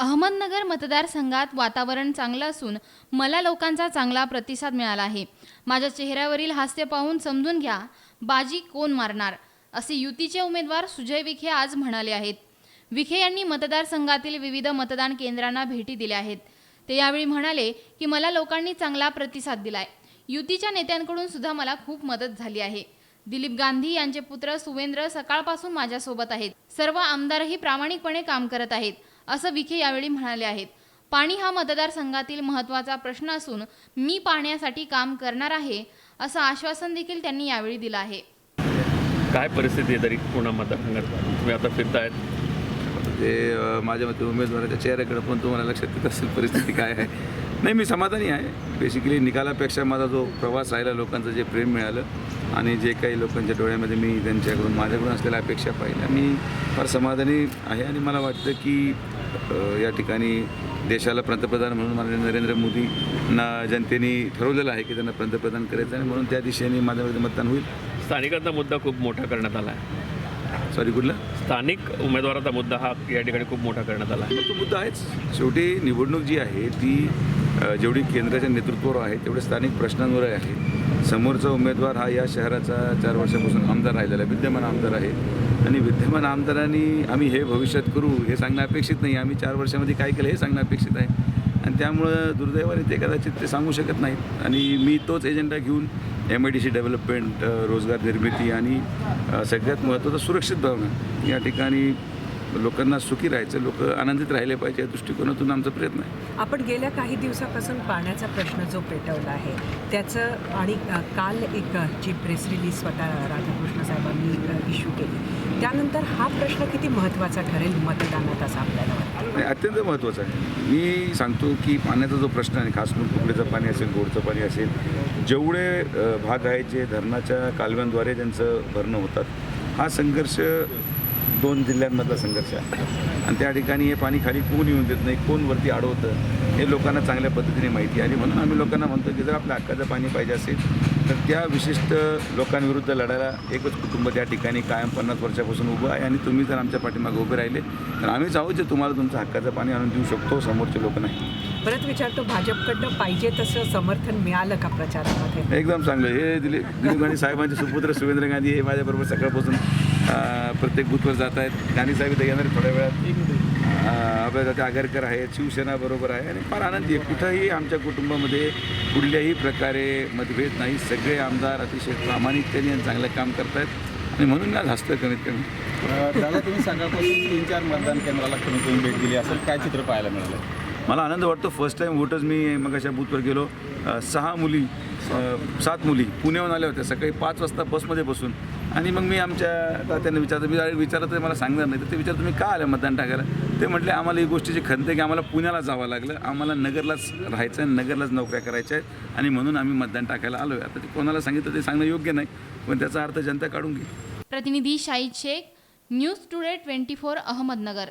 अहमदनगर मतदारसंघात वातावरण चांगलं असून मला लोकांचा चांगला प्रतिसाद मिळाला आहे. माझ्या चेहऱ्यावरील हास्य पाहून समजून घ्या बाजी कोण मारणार? असे युतीचे उमेदवार सुजय विखे आज म्हणाले आहेत. विखे यांनी मतदारसंघातील विविध मतदान केंद्रांना भेटी दिल्या आहेत. ते यावेळी म्हणाले की मला लोकांनी चांगला प्रतिसाद दिलाय. युतीच्या नेत्यांकडून सुद्धा मला खूप मदत झाली आहे. दिलीप गांधी यांचे पुत्र सुवेंद्र सकाळपासून माझ्यासोबत आहेत. सर्व आमदारही प्रामाणिकपणे काम करत आहेत. असं विखे यावेळी म्हणाले आहेत. पाणी हा मतदारसंघातील महत्त्वाचा प्रश्न असून मी पाण्यासाठी काम करणार आहे असं आश्वासन देखील त्यांनी यावेळी दिलं आहे. काय परिस्थिती आहे तरी पुणा मतदारसंघात? तुम्ही आता फिरतायत ते माझ्या मते उमेदवाराच्या चेहऱ्याकडे पण तुम्हाला लक्षात येत असेल परिस्थिती काय आहे. नाही मी समाधानी आहे. बेसिकली निकालापेक्षा माझा जो प्रवास राहिला लोकांचं जे प्रेम मिळालं आणि जे काही लोकांच्या डोळ्यामध्ये मी त्यांच्याकडून माझ्याकडून असलेल्या अपेक्षा पाहिल्या. मी फार समाधानी आहे आणि मला वाटतं की या ठिकाणी देशाला पंतप्रधान म्हणून माननीय नरेंद्र मोदींना जनतेने ठरवलेलं आहे की त्यांना पंतप्रधान करायचं आहे म्हणून त्या दिशेने माझ्यामध्ये मतदान होईल. स्थानिकांचा मुद्दा खूप मोठा करण्यात आला आहे. सॉरी कुठलं? स्थानिक उमेदवाराचा मुद्दा हा या ठिकाणी खूप मोठा करण्यात आला आहे. तो मुद्दा आहेच. शेवटी निवडणूक जी आहे ती जेवढी केंद्राच्या नेतृत्वावर आहे तेवढे स्थानिक प्रश्नांवर आहे. समोरचा उमेदवार हा या शहराचा चार वर्षापासून आमदार राहिलेला आहे विद्यमान आमदार आहे. आणि विद्यमान आमदारांनी आम्ही हे भविष्यात करू हे सांगणं अपेक्षित नाही. आम्ही चार वर्षामध्ये काय केलं हे सांगणं अपेक्षित आहे. आणि त्यामुळं दुर्दैवाने ते कदाचित ते सांगू शकत नाहीत. आणि मी तोच एजेंडा घेऊन M I D C development रोजगार निर्मिती आणि सगळ्यात महत्त्वाचं सुरक्षित भावना या ठिकाणी लोकांना सुखी राहायचं लोक आनंदित राहिले पाहिजे या दृष्टिकोनातून आमचा प्रयत्न आहे. आपण गेल्या काही दिवसापासून पाण्याचा प्रश्न जो पेटवला आहे त्याचं आणि काल एक जी प्रेस रिलीज स्वतः राधाकृष्ण साहेबांनी इश्यू केली. त्यानंतर हा प्रश्न किती महत्त्वाचा ठरेल मतदानात असं आपल्याला वाटतं? अत्यंत महत्त्वाचं आहे. मी सांगतो की पाण्याचा जो प्रश्न आहे खास करून कुकड्याचं पाणी असेल गोडचं पाणी असेल जेवढे भाग आहेत जे धरणाच्या कालव्यांद्वारे ज्यांचं भरणं होतात हा संघर्ष दोन जिल्ह्यांमधला संघर्ष आहे. आणि त्या ठिकाणी हे पाणी खाली कोण येऊन देत नाही कोण वरती अडवतं हे लोकांना चांगल्या पद्धतीने माहिती आहे आणि म्हणून आम्ही लोकांना म्हणतो की जर आपल्या हक्काचं पाणी पाहिजे असेल तर त्या विशिष्ट लोकांविरुद्ध लढायला एकच कुटुंब त्या ठिकाणी कायम पन्नास वर्षापासून उभं आहे. आणि तुम्ही जर आमच्या पाठीमागे उभे राहिले तर आम्हीच आहोत जे तुम्हाला तुमचं हक्काचं पाणी आणून देऊ शकतो समोरचे लोक नाही. परत विचारतो भाजपकडनं पाहिजे तसं समर्थन मिळालं का प्रचारामध्ये? एकदम चांगलं. हे दिलीप गांधी साहेबांचे सुपुत्र सुवेंद्र गांधी हे माझ्याबरोबर सकाळपासून प्रत्येक बूथवर जात आहेत. गांधी साहेब येणार थोड्या वेळात. अभयदाते आगरकर आहेत शिवसेना बरोबर आहे आणि फार आनंदी आहे. कुठंही आमच्या कुटुंबामध्ये कुठल्याही प्रकारे मतभेद नाही. सगळे आमदार अतिशय प्रामाणिकतेने आणि चांगलं काम करतायत. आणि म्हणून आज हसतं कमीत कमी. दादा तुम्ही सकाळपासून तीन चार मतदान केंद्राला कमी कमी भेट दिली. असेल काय चित्र पाहायला मिळालं? मला आनंद वाटतो. फर्स्ट टाईम वोटर्स मी मग अशा बूथवर गेलो. सहा मुली सात मुली पुण्याहून आल्या होत्या. सकाळी पाच वाजता बसमध्ये बसून. आणि मग मी आमच्या तात्यांना विचारतो मी direct विचारलं तर मला सांगणार नाही. तर ते विचार तुम्ही का आलं मतदान टाकायला? ते म्हटले आम्हाला ही गोष्टीची खंत आहे की आम्हाला पुण्याला जावं लागलं. आम्हाला नगरलाच राहायचं आहे नगरलाच नोकऱ्या करायच्या आहेत आणि म्हणून आम्ही मतदान टाकायला आलो आहे आता ते कोणाला सांगितलं ते सांगणं योग्य नाही पण त्याचा अर्थ जनता काढून घेईल. प्रतिनिधी Shahi Shaikh news today twenty four Ahmednagar.